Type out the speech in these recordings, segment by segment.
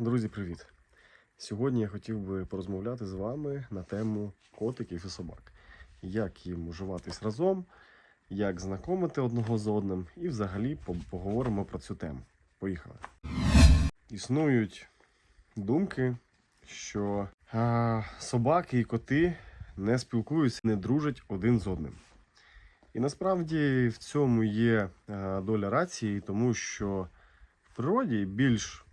Друзі, привіт! Сьогодні я хотів би порозмовляти з вами на тему котиків і собак. Як їм уживатись разом, як знайомити одного з одним, і взагалі поговоримо про цю тему. Поїхали. Існують думки, що а, собаки і коти не спілкуються, не дружать один з одним. І насправді в цьому є а, доля рації, тому що в природі більш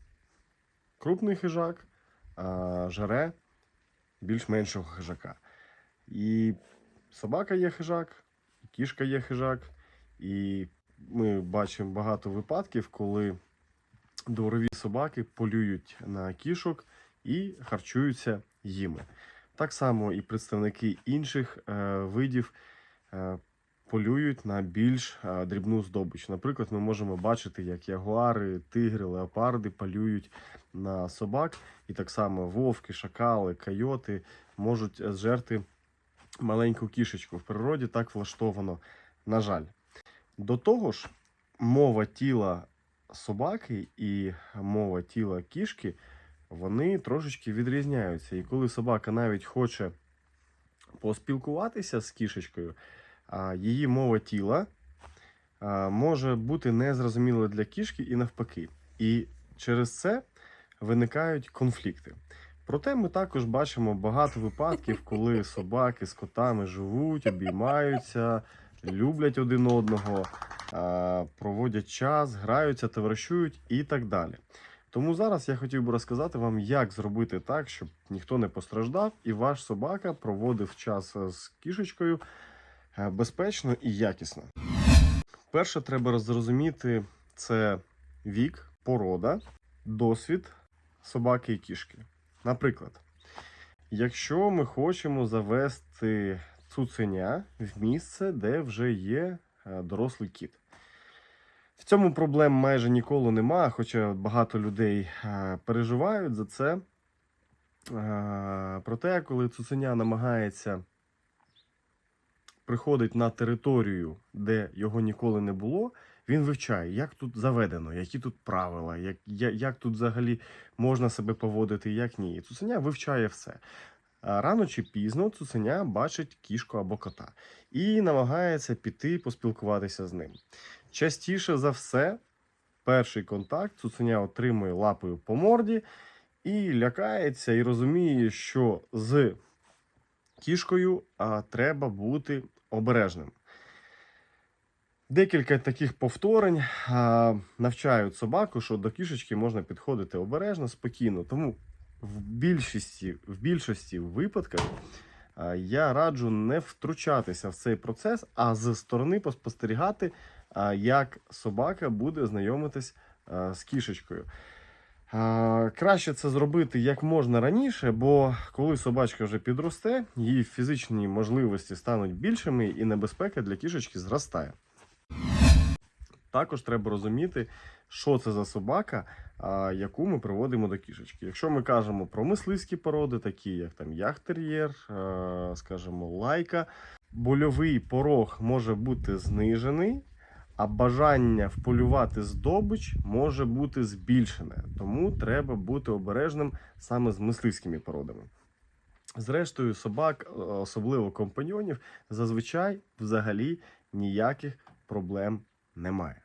крупний хижак а, жере більш меншого хижака. І собака є хижак, і кішка є хижак. І ми бачимо багато випадків, коли дворові собаки полюють на кішок і харчуються їми. Так само і представники інших е, видів е, полюють на більш е, дрібну здобич. Наприклад, ми можемо бачити, як ягуари, тигри, леопарди полюють на собак, і так само вовки, шакали, койоти можуть е, зжерти маленьку кішечку. В природі так влаштовано, на жаль. До того ж, мова тіла собаки і мова тіла кішки вони трошечки відрізняються. І коли собака навіть хоче поспілкуватися з кішечкою, її мова тіла може бути незрозумілою для кішки і навпаки. І через це виникають конфлікти. Проте ми також бачимо багато випадків, коли собаки з котами живуть, обіймаються, люблять один одного, проводять час, граються, товаришують і так далі. Тому зараз я хотів би розказати вам, як зробити так, щоб ніхто не постраждав, і ваш собака проводив час е, з кішечкою безпечно і якісно. Перше, треба зрозуміти це вік, порода, досвід собаки і кішки. Наприклад, якщо ми хочемо завести цуценя в місце, де вже є е, дорослий кіт. В цьому проблем майже ніколи нема, хоча багато людей е, переживають за це. Е, Проте, коли цуценя намагається приходить на територію, де його ніколи не було, він вивчає, як тут заведено, які тут правила, як, як тут взагалі можна себе поводити, як ні. Цуценя вивчає все. Рано чи пізно цуценя бачить кішку або кота і намагається піти поспілкуватися з ним. Частіше за все, перший контакт цуценя отримує лапою по морді і лякається, і розуміє, що з кішкою треба бути обережним. Декілька таких повторень навчають собаку, що до кішечки можна підходити обережно, спокійно. Тому в більшості, в більшості випадків я раджу не втручатися в цей процес, а з сторони поспостерігати, як собака буде знайомитись з кішечкою. Краще це зробити як можна раніше, бо коли собачка вже підросте, її фізичні можливості стануть більшими і небезпека для кішечки зростає. Також треба розуміти, що це за собака, яку ми приводимо до кішечки. Якщо ми кажемо про мисливські породи, такі як там яхтер'єр, скажімо, лайка, больовий порог може бути знижений, а бажання вполювати здобич може бути збільшене. Тому треба бути обережним саме з мисливськими породами. Зрештою, собак, е, особливо компаньйонів, зазвичай взагалі ніяких проблем немає.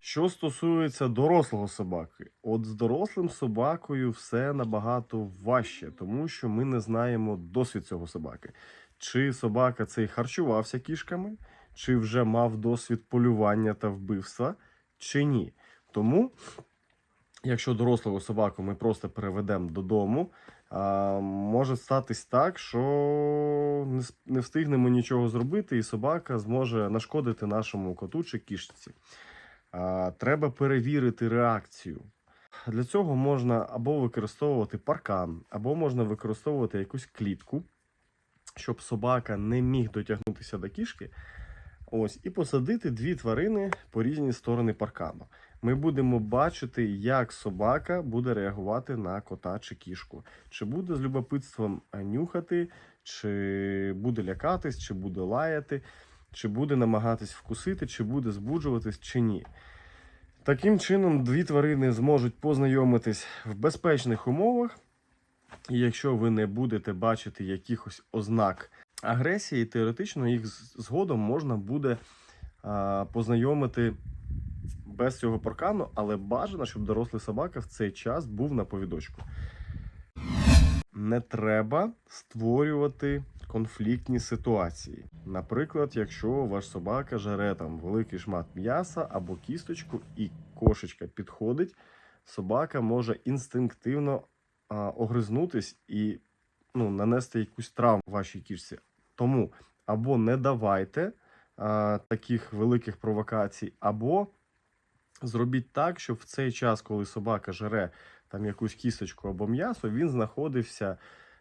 Що стосується дорослого собаки, от з дорослим собакою все набагато важче, тому що ми не знаємо досвід цього собаки. Чи собака цей харчувався кішками, чи вже мав досвід полювання та вбивства, чи ні. Тому, якщо дорослого собаку ми просто переведемо додому, може статись так, що не встигнемо нічого зробити, і собака зможе нашкодити нашому коту чи кішці. Треба перевірити реакцію. Для цього можна або використовувати паркан, або можна використовувати якусь клітку, щоб собака не міг дотягнутися до кішки. Ось, і посадити дві тварини по різні сторони паркану. Ми будемо бачити, як собака буде реагувати на кота чи кішку. Чи буде з любопитством е, нюхати, чи буде лякатись, чи буде лаяти, чи буде намагатись вкусити, чи буде збуджуватись, чи ні. Таким чином, дві тварини зможуть познайомитись в безпечних умовах. І якщо ви не будете бачити якихось ознак агресії, теоретично їх згодом можна буде познайомити без цього паркану, але бажано, щоб дорослий собака в цей час був на повідочку. Не треба створювати конфліктні ситуації. Наприклад, якщо ваш собака жере там великий шмат м'яса або кісточку, і кошечка підходить, собака може інстинктивно а, огризнутись і ну, нанести якусь травму вашій кішці. Тому або не давайте а, таких великих провокацій, або зробіть так, щоб в цей час, коли собака жере там якусь кісточку або м'ясо, він знаходився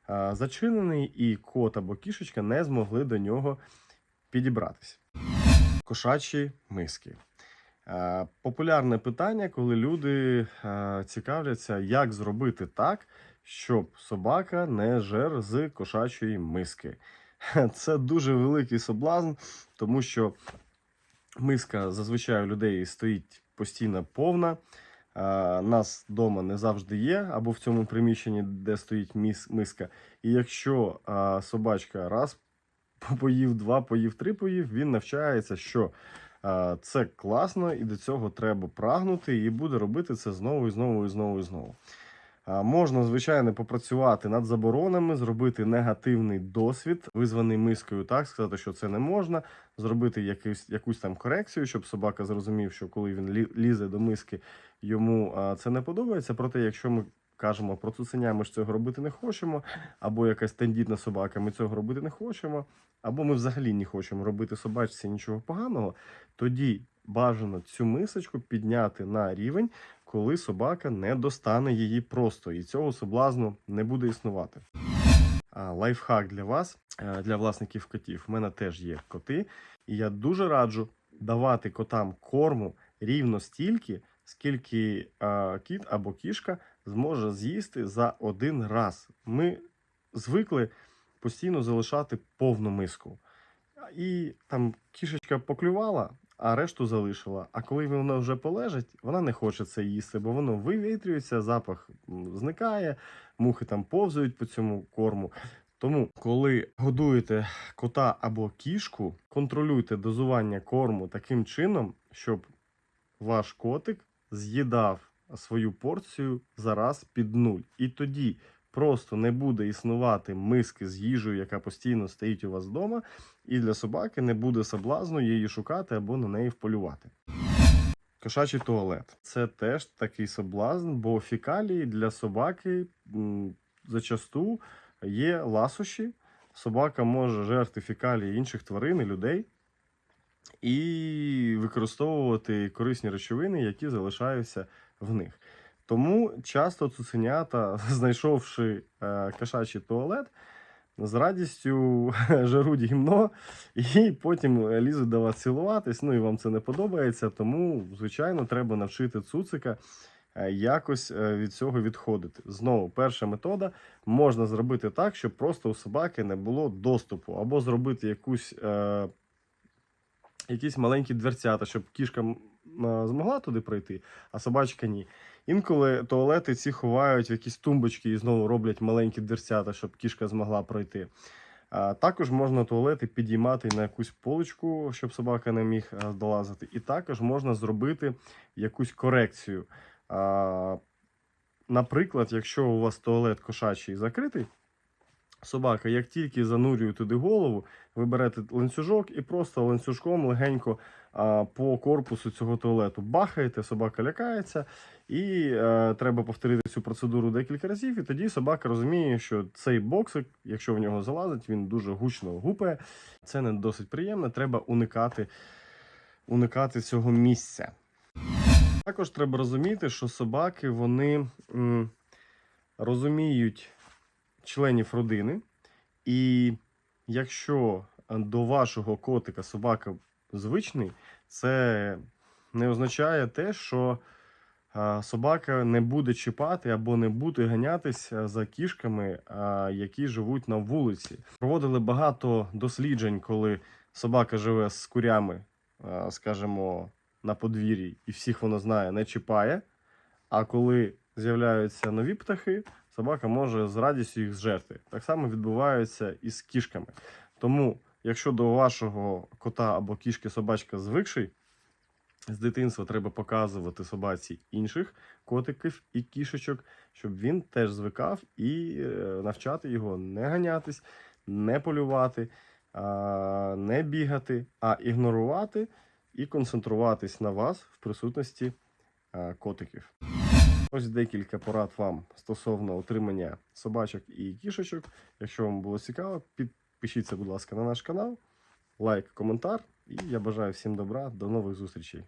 а, зачинений, і кот або кішечка не змогли до нього підібратися. Кошачі миски. Популярне питання, коли люди цікавляться, як зробити так, щоб собака не жер з кошачої миски. Це дуже великий соблазн, тому що миска зазвичай у людей стоїть постійно повна. Нас вдома не завжди є, або в цьому приміщенні, де стоїть миска. І якщо собачка раз поїв, два поїв, три поїв, він навчається, що це класно, і до цього треба прагнути, і буде робити це знову і знову і знову і знову. Можна, звичайно, попрацювати над заборонами, зробити негативний досвід, визваний мискою, так сказати, що це не можна, зробити якусь, якусь там корекцію, щоб собака зрозумів, що коли він лізе до миски, йому це не подобається. Проте, якщо ми кажемо про цуценя, ми ж цього робити не хочемо, або якась тендітна собака, ми цього робити не хочемо, або ми взагалі не хочемо робити собачці нічого поганого, тоді бажано цю мисочку підняти на рівень, коли собака не достане її просто, і цього соблазну не буде існувати. Лайфхак для вас, е, для власників котів. У мене теж є коти, і я дуже раджу давати котам корму рівно стільки, скільки е, кіт або кішка зможе з'їсти за один раз. Ми звикли постійно залишати повну миску. І там кішечка поклювала, а решту залишила. А коли вона вже полежить, вона не хоче це їсти, бо воно вивітрюється, запах зникає, мухи там повзають по цьому корму. Тому, коли годуєте кота або кішку, контролюйте дозування корму таким чином, щоб ваш котик з'їдав свою порцію зараз під нуль. І тоді просто не буде існувати миски з їжею, яка постійно стоїть у вас вдома, і для собаки не буде соблазну її шукати або на неї вполювати. Кошачий туалет це теж такий соблазн, бо фекалії для собаки зачасту є ласощі. Собака може жерти фекалії інших тварин і людей і використовувати корисні речовини, які залишаються в них. Тому часто цуценята, знайшовши е, кошачий туалет, з радістю жаруть гімно і потім лізуть до вас цілуватись. Ну і вам це не подобається. Тому, звичайно, треба навчити цуцика е, якось е, від цього відходити. Знову, перша метода можна зробити так, щоб просто у собаки не було доступу, або зробити якусь. Е, Якісь маленькі дверцята, щоб кішка змогла туди пройти, а собачка ні. Інколи туалети ці ховають в якісь тумбочки і знову роблять маленькі дверцята, щоб кішка змогла пройти. А, також можна туалети підіймати на якусь поличку, щоб собака не міг е, долазити. І також можна зробити якусь корекцію. А, наприклад, якщо у вас туалет кошачий закритий, собака, як тільки занурює туди голову, ви берете ланцюжок і просто ланцюжком легенько а, по корпусу цього туалету бахаєте, собака лякається, і е, треба повторити цю процедуру декілька разів. І тоді собака розуміє, що цей боксик, якщо в нього залазить, він дуже гучно гупає. Це не досить приємно. Треба уникати, уникати цього місця. Також треба розуміти, що собаки вони м, розуміють членів родини, і якщо е, до вашого котика собака звичний, це не означає те, що е, собака не буде чіпати або не буде ганятися за кішками, е, які живуть на вулиці. Проводили багато досліджень, коли собака живе з курями, е, скажімо, на подвір'ї і всіх воно знає, не чіпає. А коли з'являються нові птахи, собака може з радістю їх зжерти. Так само відбувається і з кішками. Тому, якщо до вашого кота або кішки собачка звикший, з дитинства треба показувати собаці інших котиків і кішечок, щоб він теж звикав і е, навчати його не ганятись, не полювати, не бігати, а ігнорувати і концентруватись на вас в присутності котиків. Ось декілька порад вам стосовно отримання собачок і кішечок. Якщо вам було цікаво, підпишіться, будь ласка, на наш канал, лайк, коментар. І я бажаю всім добра. До нових зустрічей.